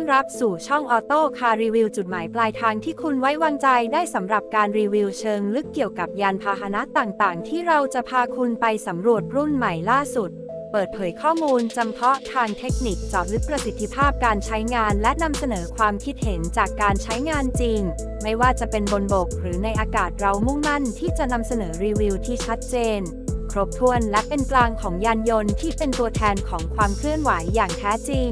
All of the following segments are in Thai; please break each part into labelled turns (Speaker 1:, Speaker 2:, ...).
Speaker 1: อนรับสู่ช่องออโต้คารีวิวจุดหมายปลายทางที่คุณไว้วางใจได้สำหรับการรีวิวเชิงลึกเกี่ยวกับยานพาหนะต่างๆ ที่เราจะพาคุณไปสำรวจรุ่นใหม่ล่าสุด เปิดเผยข้อมูลจำเพาะทางเทคนิคเจาะลึกประสิทธิภาพการใช้งาน และนำเสนอความคิดเห็นจากการใช้งานจริง ไม่ว่าจะเป็นบนบกหรือในอากาศเรามุ่งมั่นที่จะนำเสนอรีวิวที่ชัดเจนครบถ้วนและเป็นกลางของยานยนต์ที่เป็นตัวแทนของความเคลื่อนไหวอย่างแท้จริง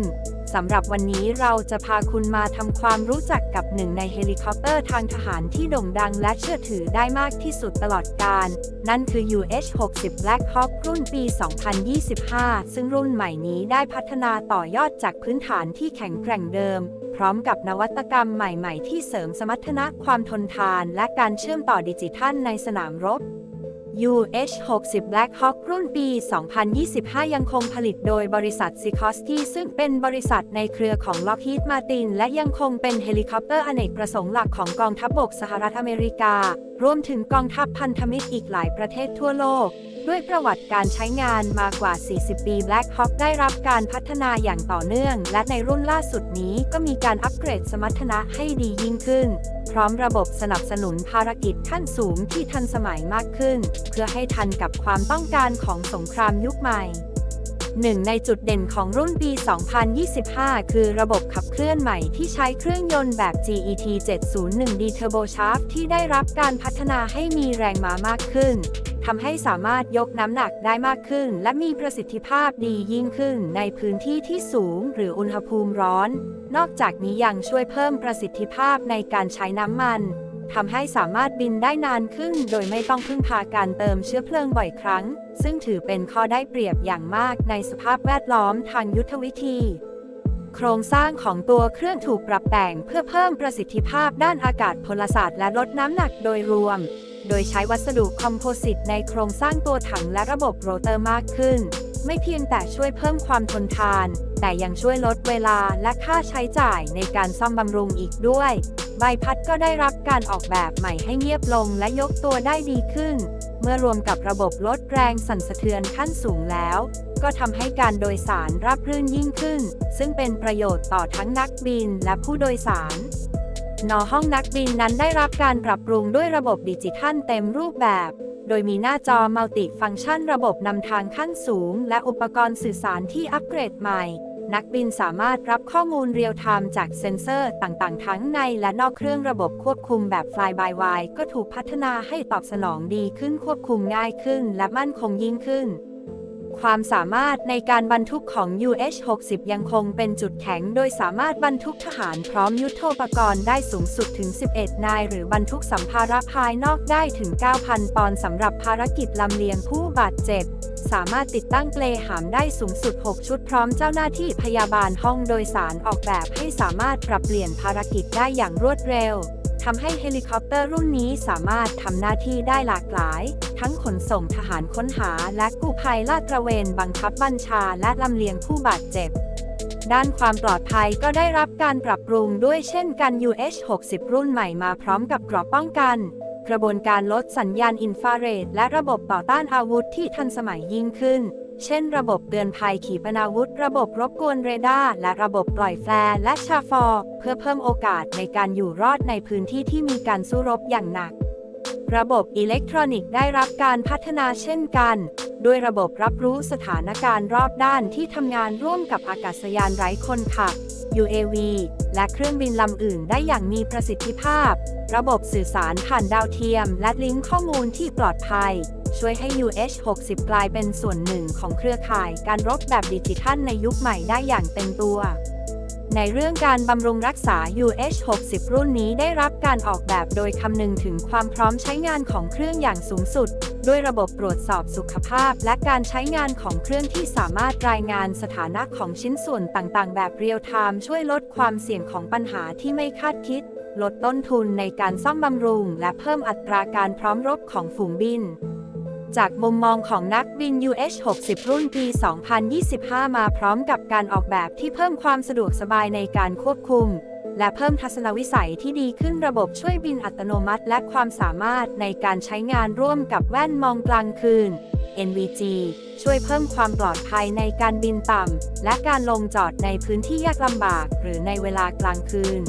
Speaker 1: สำหรับวันนี้เราจะพาคุณมาทำความรู้จักกับหนึ่งในเฮลิคอปเตอร์ทางทหารที่โด่งดังและเชื่อถือได้มากที่สุดตลอดกาล นั่นคือ UH-60 Black Hawk รุ่นปี 2025 ซึ่งรุ่นใหม่นี้ได้พัฒนาต่อยอดจากพื้นฐานที่แข็งแกร่งเดิม พร้อมกับนวัตกรรมใหม่ ๆ ที่เสริมสมรรถนะความทนทาน และการเชื่อมต่อดิจิทัลในสนามรบ UH-60 Black Hawk รุ่นปี 2025 ยังคงผลิตโดยบริษัท s i k o s k y ซึ่งเป็นบริษัทในเครือของ Lockheed Martin และยังคงเป็นเฮลิคอปเตอร์อเนกประสงค์หลักของกองทัพบบกสหรัฐอเมริกา รวมถึงกองทัพพันธมิตรอีกหลายประเทศทั่วโลก ด้วยประวัติการใช้งานมากว่า 40 ปี Black Hawk ได้รับการพัฒนาอย่างต่อเนื่อง และในรุ่นล่าสุดนี้ก็มีการอัปเกรดสมรรถนะให้ดียิ่งขึ้น พร้อมระบบสนับสนุนภารกิจขั้นสูงที่ทันสมัยมากขึ้น เพื่อให้ทันกับความต้องการของสงครามยุคใหม่หนึ่งในจุดเด่นของรุ่นปี 2025 คือระบบขับเคลื่อนใหม่ที่ใช้เครื่องยนต์แบบ GET 701D Turbo Shaft ที่ได้รับการพัฒนาให้มีแรงม้ามากขึ้น ทำให้สามารถยกน้ำหนักได้มากขึ้น และมีประสิทธิภาพดียิ่งขึ้นในพื้นที่ที่สูงหรืออุณหภูมิร้อน นอกจากนี้ยังช่วยเพิ่มประสิทธิภาพในการใช้น้ำมันทำให้สามารถบินได้นานขึ้น โดยไม่ต้องพึ่งพาการเติมเชื้อเพลิงบ่อยครั้ง ซึ่งถือเป็นข้อได้เปรียบอย่างมากในสภาพแวดล้อมทางยุทธวิธี โครงสร้างของตัวเครื่องถูกปรับแต่งเพื่อเพิ่มประสิทธิภาพด้านอากาศพลศาสตร์และลดน้ำหนักโดยรวม โดยใช้วัสดุคอมโพสิตในโครงสร้างตัวถังและระบบโรเตอร์มากขึ้น ไม่เพียงแต่ช่วยเพิ่มความทนทาน แต่ยังช่วยลดเวลาและค่าใช้จ่ายในการซ่อมบำรุงอีกด้วย ใบพัดก็ได้รับการออกแบบใหม่ให้เงียบลงและยกตัวได้ดีขึ้น เมื่อรวมกับระบบลดแรงสั่นสะเทือนขั้นสูงแล้ว ก็ทำให้การโดยสารราบรื่นยิ่งขึ้น ซึ่งเป็นประโยชน์ต่อทั้งนักบินและผู้โดยสาร นอห้องนักบินนั้นได้รับการปรับปรุงด้วยระบบดิจิทัลเต็มรูปแบบ โดยมีหน้าจอมัลติฟังก์ชันระบบนำทางขั้นสูง และอุปกรณ์สื่อสารที่อัปเกรดใหม่ นักบินสามารถรับข้อมูลเรียลไทม์จากเซ็นเซอร์ต่างๆ ทั้งในและนอกเครื่องระบบควบคุมแบบ Fly by Wire ก็ถูกพัฒนาให้ตอบสนองดีขึ้นควบคุมง่ายขึ้น และมั่นคงยิ่งขึ้น ความสามารถในการบรรทุกของ UH-60 ยังคงเป็นจุดแข็ง โดยสามารถบรรทุกทหารพร้อมยุทโธปกรณ์ได้สูงสุดถึง 11 นาย หรือบรรทุกสัมภาระภายนอกได้ถึง 9,000 ปอนด์สำหรับภารกิจลำเลียงผู้บาดเจ็บ สามารถติดตั้งเปลหามได้สูงสุด 6 ชุดพร้อมเจ้าหน้าที่พยาบาลห้องโดยสารออกแบบให้สามารถปรับเปลี่ยนภารกิจได้อย่างรวดเร็ว ทำให้เฮลิคอปเตอร์รุ่นนี้สามารถทำหน้าที่ได้หลากหลาย ทั้งขนส่งทหารค้นหาและกู้ภัยลาดตระเวนบังคับบัญชาและลำเลียงผู้บาดเจ็บ ด้านความปลอดภัยก็ได้รับการปรับปรุงด้วยเช่นกัน UH-60 รุ่นใหม่มาพร้อมกับกรอบป้องกัน กระบวนการลดสัญญาณอินฟราเรดและระบบต่อต้านอาวุธที่ทันสมัยยิ่งขึ้น เช่นระบบเตือนภัยขีปนาวุธ ระบบรบกวนเรดาร์และระบบปล่อยแฟร์และชาฟอร์ เพื่อเพิ่มโอกาสในการอยู่รอดในพื้นที่ที่มีการสู้รบอย่างหนัก ระบบอิเล็กทรอนิกส์ได้รับการพัฒนาเช่นกัน ด้วยระบบรับรู้สถานการณ์รอบด้านที่ทำงานร่วมกับอากาศยานไร้คนขับ UAV และเครื่องบินลำอื่นได้อย่างมีประสิทธิภาพ ระบบสื่อสารผ่านดาวเทียม และลิงก์ข้อมูลที่ปลอดภัย ช่วยให้ UH-60 กลายเป็นส่วนหนึ่งของเครือข่ายการรบแบบดิจิทัลในยุคใหม่ได้อย่างเต็มตัวในเรื่องการบำรุงรักษา UH-60 รุ่นนี้ได้รับการออกแบบโดยคำนึงถึงความพร้อมใช้งานของเครื่องอย่างสูงสุด ด้วยระบบตรวจสอบสุขภาพ และการใช้งานของเครื่องที่สามารถรายงานสถานะของชิ้นส่วนต่างๆ แบบเรียลไทม์ช่วยลดความเสี่ยงของปัญหาที่ไม่คาดคิด ลดต้นทุนในการซ่อมบำรุง และเพิ่มอัตราการพร้อมรบของฝูงบินจากมุมมองของนักบิน UH-60 รุ่นปี 2025 มาพร้อมกับการออกแบบที่เพิ่มความสะดวกสบายในการควบคุม และเพิ่มทัศนวิสัยที่ดีขึ้นระบบช่วยบินอัตโนมัติ และความสามารถในการใช้งานร่วมกับแว่นมองกลางคืน NVG ช่วยเพิ่มความปลอดภัยในการบินต่ำ และการลงจอดในพื้นที่ยากลำบาก หรือในเวลากลางคืน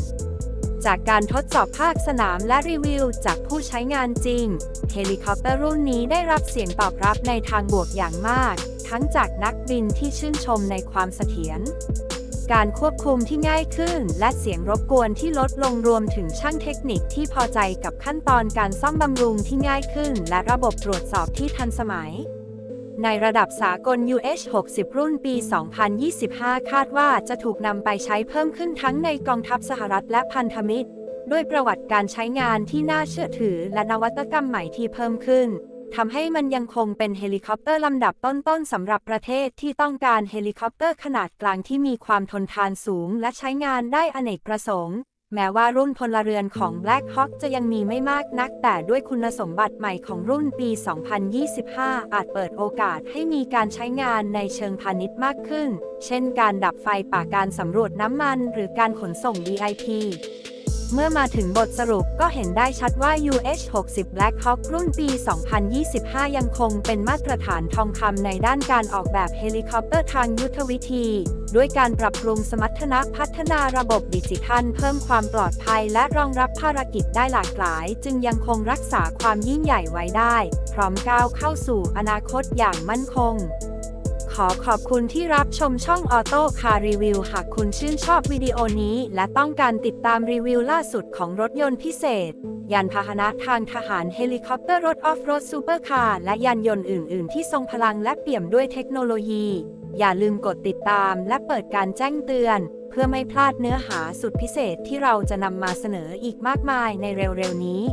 Speaker 1: จากการทดสอบภาคสนามและรีวิวจากผู้ใช้งานจริง เฮลิคอปเตอร์รุ่นนี้ได้รับเสียงตอบรับในทางบวกอย่างมาก ทั้งจากนักบินที่ชื่นชมในความเสถียร การควบคุมที่ง่ายขึ้น และเสียงรบกวนที่ลดลงรวมถึงช่างเทคนิคที่พอใจกับขั้นตอนการซ่อมบำรุงที่ง่ายขึ้น และระบบตรวจสอบที่ทันสมัย ในระดับสากล UH-60 รุ่นปี 2025 คาดว่าจะถูกนำไปใช้เพิ่มขึ้นทั้งในกองทัพสหรัฐและพันธมิตร ด้วยประวัติการใช้งานที่น่าเชื่อถือและนวัตกรรมใหม่ที่เพิ่มขึ้น ทำให้มันยังคงเป็นเฮลิคอปเตอร์ลำดับต้นๆสำหรับประเทศที่ต้องการเฮลิคอปเตอร์ขนาดกลางที่มีความทนทานสูงและใช้งานได้อเนกประสงค์ แม้ว่ารุ่นพลเรือนของ Black Hawk จะยังมีไม่มากนัก แต่ด้วยคุณสมบัติใหม่ของรุ่นปี 2025 อาจเปิดโอกาสให้มีการใช้งานในเชิงพาณิชย์มากขึ้น เช่นการดับไฟป่าการสำรวจน้ำมัน หรือการขนส่ง VIP เมื่อมาถึงบทสรุปก็เห็นได้ชัดว่า UH-60 Black Hawk รุ่นปี 2025 ยังคงเป็นมาตรฐานทองคำในด้านการออกแบบเฮลิคอปเตอร์ทางยุทธวิธี ด้วยการปรับปรุงสมรรถนะพัฒนาระบบดิจิทัล เพิ่มความปลอดภัยและรองรับภารกิจได้หลากหลาย จึงยังคงรักษาความยิ่งใหญ่ไว้ได้ พร้อมก้าวเข้าสู่อนาคตอย่างมั่นคง อขอบคุณที่รับชมช่องออโต้คารีวิวหากคุณชื่นชอบวิดีโอนี้ และต้องการติดตามรีวิวล่าสุดของรถยนต์พิเศษ ยานพาหนะทางทหารเฮลิคอปเตอร์รถออฟโรดซูเปอร์คาร์และยานยนต์อื่น ๆ ที่ทรงพลังและเปี่ยมด้วยเทคโนโลยี อย่าลืมกดติดตามและเปิดการแจ้งเตือน เพื่อไม่พลาดเนื้อหาสุดพิเศษที่เราจะนำมาเสนออีกมากมายในเร็วๆนี้